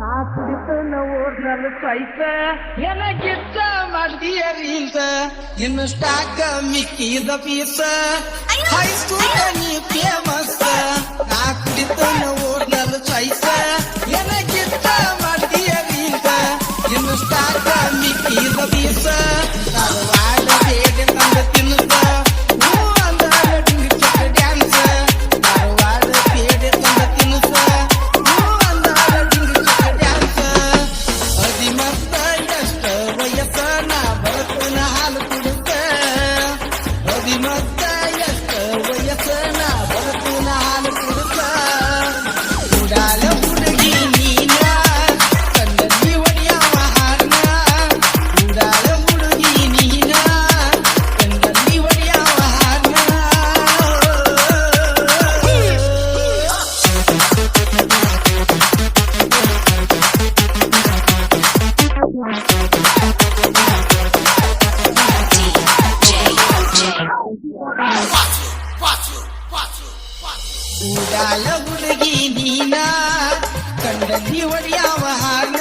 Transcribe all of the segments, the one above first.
நான் குடிப்பேன் ஒரு நாள் பைப்ப எனக்கு மத்தியறிந்த இன்னும் ஸ்டாக்க மிக்கி இந்த பீச ஹை ஸ்கூல் நீ பேமஸ் நான் ಹುಡುಗಿ ನೀನಾ ಕಂಡಲ್ಲಿ ಒಡೆಯವ ಹಾರ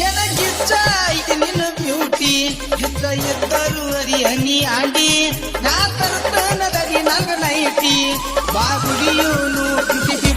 ಎನಗಿಚ್ಚಾಯ್ತು ನಿನ್ನ ಬ್ಯೂಟಿ ಹೆತ್ತ ಎತ್ತರು ಅರಿ ಹನಿ ಆಂಡಿ ನಾ ತರ್ತನದರಿ ನಂಗ ನೈಟಿ ಬಾಗುಡಿಯೋನು ಕೃತಿ